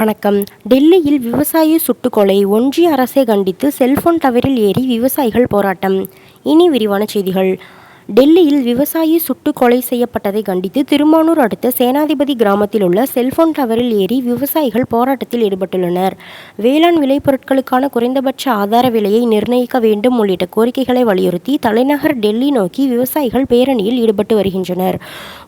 வணக்கம். டெல்லியில் விவசாயி சுட்டுக்கொலை ஒன்றிய அரசை கண்டித்து செல்போன் டவரில் ஏறி விவசாயிகள் போராட்டம். இனி விரிவான செய்திகள். டெல்லியில் விவசாயி சுட்டு கொலை செய்யப்பட்டதை கண்டித்து திருமானூர் அடுத்த சேனாதிபதி கிராமத்தில் உள்ள செல்போன் டவரில் ஏறி விவசாயிகள் போராட்டத்தில் ஈடுபட்டுள்ளனர். வேளாண் விளைபொருட்களுக்கான குறைந்தபட்ச ஆதார விலையை நிர்ணயிக்க வேண்டும் உள்ளிட்ட கோரிக்கைகளை வலியுறுத்தி தலைநகர் டெல்லி நோக்கி விவசாயிகள் பேரணியில் ஈடுபட்டு வருகின்றனர்.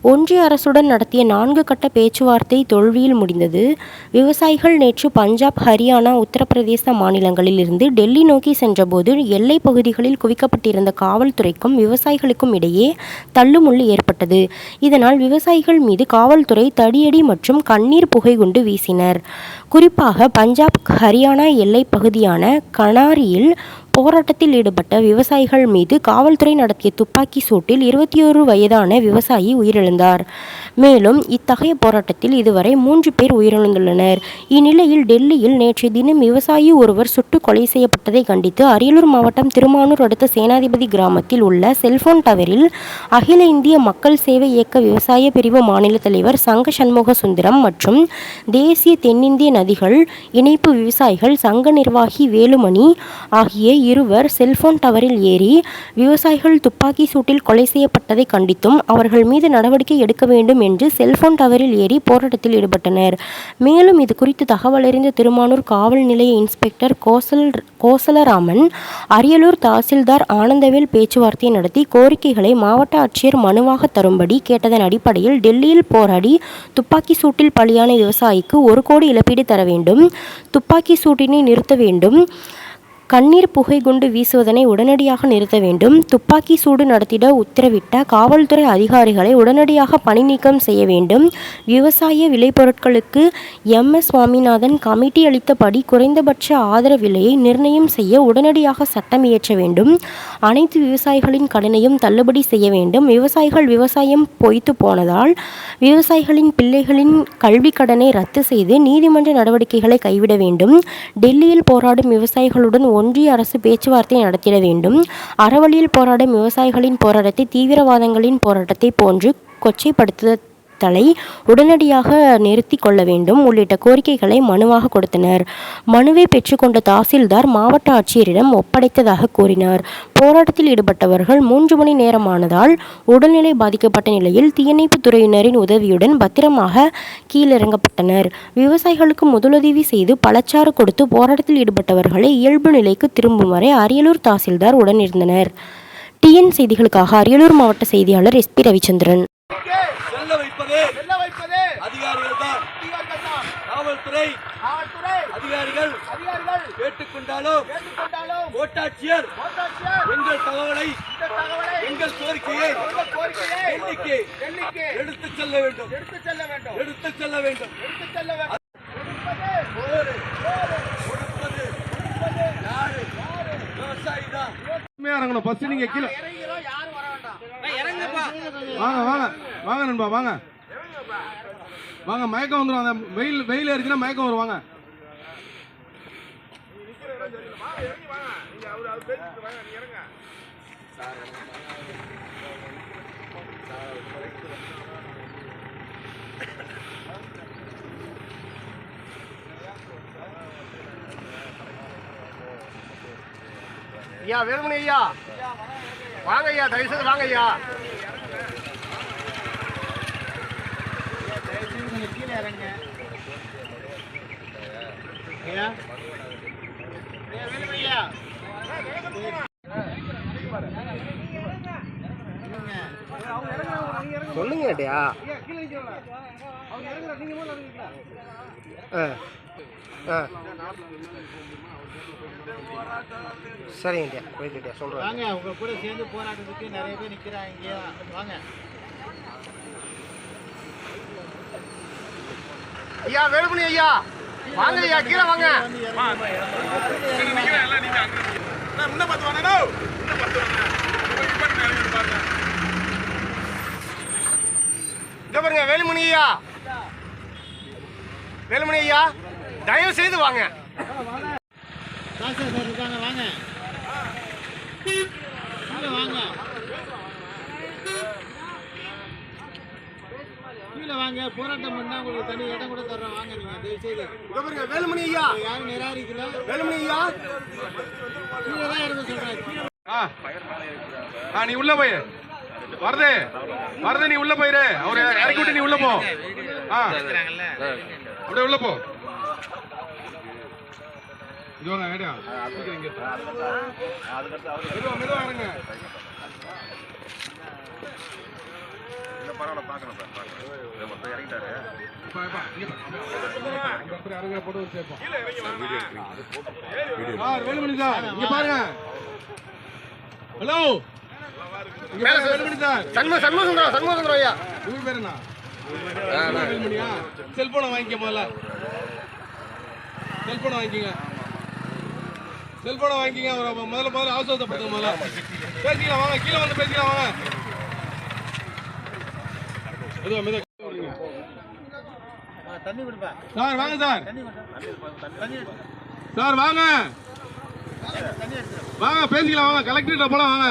ஒன்றிய அரசுடன் நடத்திய நான்கு கட்ட பேச்சுவார்த்தை தோல்வியில் முடிந்தது. விவசாயிகள் நேற்று பஞ்சாப் ஹரியானா உத்தரப்பிரதேச மாநிலங்களில் இருந்து டெல்லி நோக்கி சென்றபோது எல்லை பகுதிகளில் குவிக்கப்பட்டிருந்த காவல்துறைக்கும் விவசாயிகளுக்கும் இடையே தள்ளுமுள்ளு ஏற்பட்டது. இதனால் விவசாயிகள் மீது காவல்துறை தடியடி மற்றும் கண்ணீர் புகை குண்டு வீசினர். குறிப்பாக பஞ்சாப் ஹரியானா எல்லைப் பகுதியான கனாரியில் போராட்டத்தில் ஈடுபட்ட விவசாயிகள் மீது காவல்துறை நடத்திய துப்பாக்கி சூட்டில் இருபத்தி ஒரு வயதான விவசாயி உயிரிழந்தார். மேலும் இத்தகைய போராட்டத்தில் இதுவரை மூன்று பேர் உயிரிழந்துள்ளனர். இந்நிலையில் டெல்லியில் நேற்றைய தினம் விவசாயி ஒருவர் சுட்டு கொலை செய்யப்பட்டதை கண்டித்து அரியலூர் மாவட்டம் திருமானூர் அடுத்த சேனாதிபதி கிராமத்தில் உள்ள செல்போன் டவரில் அகில இந்திய மக்கள் சேவை இயக்க விவசாய பிரிவு மாநில தலைவர் சங்க சண்முக சுந்தரம் மற்றும் தேசிய தென்னிந்திய நதிகள் இணைப்பு விவசாயிகள் சங்க நிர்வாகி வேலுமணி ஆகிய இருவர் செல்போன் டவரில் ஏறி விவசாயிகள் துப்பாக்கி சூட்டில் கொலை செய்யப்பட்டதை கண்டித்தும் அவர்கள் மீது நடவடிக்கை எடுக்க வேண்டும் என்று செல்போன் டவரில் ஏறி போராட்டத்தில் ஈடுபட்டனர். மேலும் இது குறித்து தகவலறிந்த திருமானூர் காவல் நிலைய இன்ஸ்பெக்டர் கோசல் கோசலராமன் அரியலூர் தாசில்தார் ஆனந்தவேல் பேச்சுவார்த்தை நடத்தி கோரிக்கைகளை மாவட்ட ஆட்சியர் மனுவாக தரும்படி கேட்டதன் அடிப்படையில் டெல்லியில் போராடி துப்பாக்கி சூட்டில் பலியான விவசாயிக்கு ஒரு கோடி இழப்பீடு தர வேண்டும் துப்பாக்கி சூட்டினை நிறுத்த வேண்டும் கண்ணீர் புகை குண்டு வீசுவதனை உடனடியாக நிறுத்த வேண்டும். துப்பாக்கி சூடு நடத்திட உத்தரவிட்ட காவல்துறை அதிகாரிகளை உடனடியாக பணி நீக்கம் செய்ய வேண்டும். விவசாய விளைபொருட்களுக்கு எம். எஸ். சுவாமிநாதன் கமிட்டி அளித்தபடி குறைந்தபட்ச ஆதரவு விலையை நிர்ணயம் செய்ய உடனடியாக சட்டம் இயற்ற வேண்டும். அனைத்து விவசாயிகளின் கடனையும் தள்ளுபடி செய்ய வேண்டும். விவசாயிகள் விவசாயம் பொய்த்து போனதால் விவசாயிகளின் பிள்ளைகளின் கல்வி கடனை ரத்து செய்து நீதிமன்ற நடவடிக்கைகளை கைவிட வேண்டும். டெல்லியில் போராடும் விவசாயிகளுடன் ஒன்றிய அரசு பேச்சுவார்த்தை நடத்திட வேண்டும். அறவழியில் போராடும் விவசாயிகளின் போராட்டத்தை தீவிரவாதங்களின் போராட்டத்தை போன்று கொச்சைப்படுத்த தலை உடனடியாக நிறுத்தி கொள்ள வேண்டும் உள்ளிட்ட கோரிக்கைகளை மனுவாக கொடுத்தனர். மனுவை பெற்றுக்கொண்ட தாசில்தார் மாவட்ட ஆட்சியரிடம் ஒப்படைத்ததாக கூறினார். போராட்டத்தில் ஈடுபட்டவர்கள் மூன்று மணி நேரமானதால் உடல்நிலை பாதிக்கப்பட்ட நிலையில் தீயணைப்பு துறையினரின் உதவியுடன் பத்திரமாக கீழிறங்கப்பட்டனர். விவசாயிகளுக்கு முதலுதவி செய்து பழச்சாறு கொடுத்து போராட்டத்தில் ஈடுபட்டவர்களை இயல்பு நிலைக்கு திரும்பும் வரை அரியலூர் தாசில்தார் உடனிருந்தனர். டிஎன் செய்திகளுக்காக அரியலூர் மாவட்ட செய்தியாளர் எஸ் பி ரவிச்சந்திரன். வைப்பது. செல்ல வைப்பது? அதிகாரிகள் தான். காவல்துறை காவல்துறை. அதிகாரிகள் அதிகாரிகள். கேட்டுக்கொண்டாலும் கேட்டுக்கொண்டாலும் கோட்டாட்சியர் கோட்டாட்சியர் எங்கள் தகவலை எங்கள் கோரிக்கையை கோரிக்கையை டெல்லிக்கு டெல்லிக்கு எடுத்துச் செல்ல வேண்டும். எடுத்துச் செல்ல வேண்டும். எடுத்துச் செல்ல வேண்டும். எடுத்துச் செல்ல வேண்டும். இறங்கணும். ஃபர்ஸ்ட் நீங்க கீழே. இறங்கிறோம் யாரும் வர வேண்டாம். வாங்க வாங்க. வாங்க நண்பா வாங்க. வாங்க மயக்கம் வந்துடும் அந்த வெயில் வெயில் இருக்குன்னா மயக்கம் வரும். வாங்க. ஐயா வேலுமணி ஐயா. வாங்க ஐயா தயவு செய்து வாங்க ஐயா. இறங்க. ஐயா? ஐயா, சொல்லுங்க ஆ சரிங்கய்யா சொல்கிறேன் வாங்க உங்க கூட சேர்ந்து போராட்டத்துக்கு நிறைய பேர் நிக்கிறாங்க. இங்கே வாங்க. ஐயா வேலுமணி ஐயா. வாங்க ஐயா கீழே வாங்க. இங்க பாருங்க வேலுமணி ஐயா. வேலுமணி ஐயா தயவு செய்து வாங்க. வாங்க வாங்க. உள்ள வாங்க. போராட்டம் பண்ணா உங்களுக்கு தனி இடம் கூட தர்றோம். வாங்க நீங்க தயவு செய்து இதோ பாருங்க வேலுமணி ஐயா. யாரும் நிராகரிக்கல. வேலுமணி ஐயா. கீழே தான் இருக்க சொல்றேன் ஆ. ஆ நீ உள்ள போய் வருது. வருது நீ உள்ள போயிரு. அவரை இறக்கி விட்டு நீ உள்ள போ. ஆ. அப்படியே உள்ள போ. மெதுவா மெதுவா இறங்க. இப்ப, இப்ப, இங்க பா. இங்க அப்புறம் இறங்குற போட்டு ஒரு சேர்ப்போம். சார் வேலுமணி சார் இங்க பாருங்க ஹலோ இங்க பாருங்க, வேலுமணி சார் சண்முக சண்முக சுந்தரம் சண்முக சுந்தரம் ஐயா இவங்க பேர் என்ன வேலுமணியா செல்போனை வாங்கிக்க முதல்ல செல்போனை வாங்கிக்கங்க செல்போனை வாங்கிக்கங்க முதல்ல முதல்ல அவசரப்படுத்துங்க முதல்ல பேசிக்கலாம் வாங்க கீழே வந்து பேசிக்கலாம் வாங்க மெதுவா மெதுவா சார் வாங்க சார். சார் வாங்க. வாங்க பேசிக்கலாம் வாங்க. கலெக்டர்கிட்ட போலாம் வாங்க.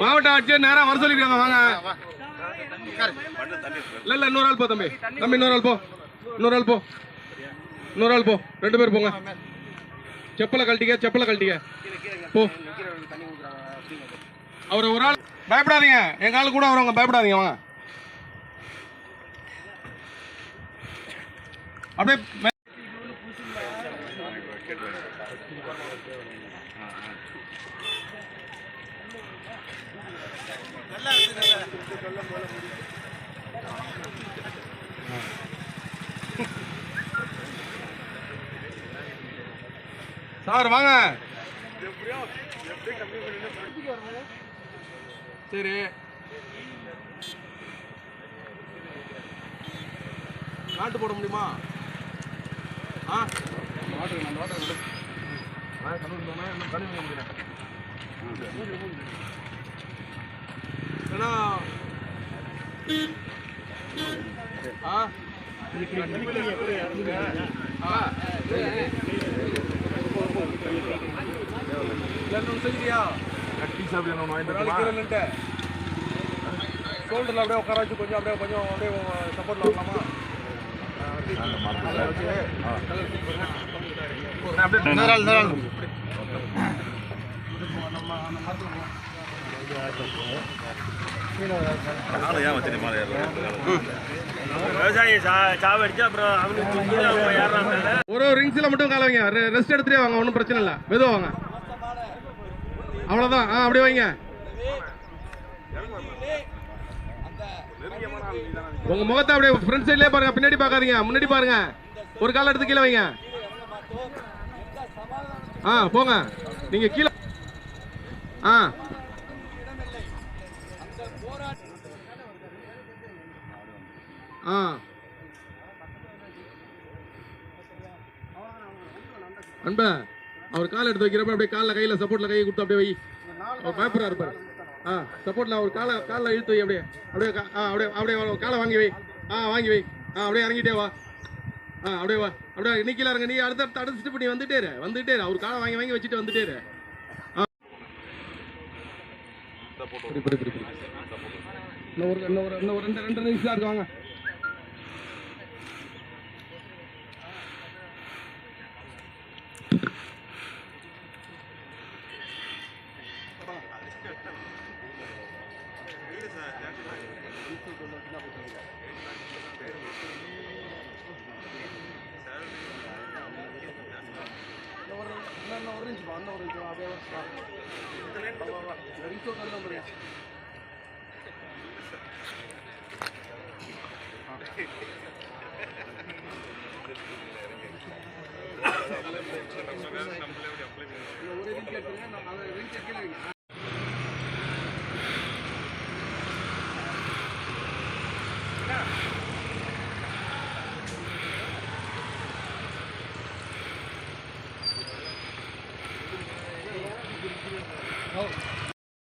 மாவட்ட ஆட்சியர் நேரா வர சொல்லிருக்காங்க வாங்க. இல்ல இல்ல இன்னொரு ஆள் போ தம்பி. தம்பி இன்னொரு ஆள் போ. இன்னொரு ஆள் போ. இன்னொரு ஆள் போ. ரெண்டு பேர் போங்க. செப்பலை கழட்டிக்க செப்பலை கழட்டிக்க. போ. அவர் ஒரு ஆள் பயப்படாதீங்க. எங்க ஆளு கூட வரவங்க பயப்படாதீங்க வாங்க. அப்படியே சார் வாங்க. சரி. நாட்டு போட முடியுமா? ஆ. வாட்டர் அந்த வாட்டர் விடு அப்படியே உட்கார வச்சு கொஞ்சம் அப்படியே கொஞ்சம் அப்படியே சப்போர்ட்ல வரலாமா இன்னொரு ஆள் இன்னொரு ஆள் விவசாயி சாவடிச்சு அப்புறம் ஒரு ஒரு ரிங்ஸ்ல மட்டும் கால வைங்க. ரெஸ்ட் எடுத்துட்டே வாங்க ஒன்றும் பிரச்சனை இல்லை. மெதுவா வாங்க. அவ்வளோதான் ஆ அப்படியே வைங்க. உங்க முகத்தை அப்படியே ஃப்ரண்ட் சைட்லயே பாருங்க பின்னாடி பார்க்காதீங்க முன்னாடி பாருங்க. ஒரு கால் எடுத்து கீழே வைங்க. ஆ போங்க. நீங்க கீழே ஆ. ஆ. அன்ப அவர் கால் எடுத்து வைக்கிறப்ப அப்படியே காலில் கையில் சப்போர்ட்ல கையை கொடுத்து அப்படியே வை. அவர் பயப்படுறாரு பாரு. ஆ சப்போர்ட்ல அவர் காலை காலில் இழுத்து வை அப்படியே. அப்படியே ஆ அப்படியே அப்படியே வா, காலை வாங்கி வை. ஆ வாங்கி வை. ஆ அப்படியே இறங்கிட்டே வா. ஆ அப்படியே வா. அப்படியே கீழே இறங்க. நீ அடுத்த அடுத்த ஸ்டெப் நீ வந்துட்டே இரு. வந்துட்டே இரு. அவர் காலை வாங்கி வாங்கி வச்சுட்டு வந்துட்டே இரு. ஆ. இப்படி, இப்படி, இப்படி, இப்படி. இன்னும் ஒரு ஒரு ஒரு ரெண்டு ரெண்டு நிமிஷம் இருக்கு. ஒன்று ஒரு அதே வருஷம் ஒரு ரீச் எடுத்துருங்க அதை ரீச் எடுக்கல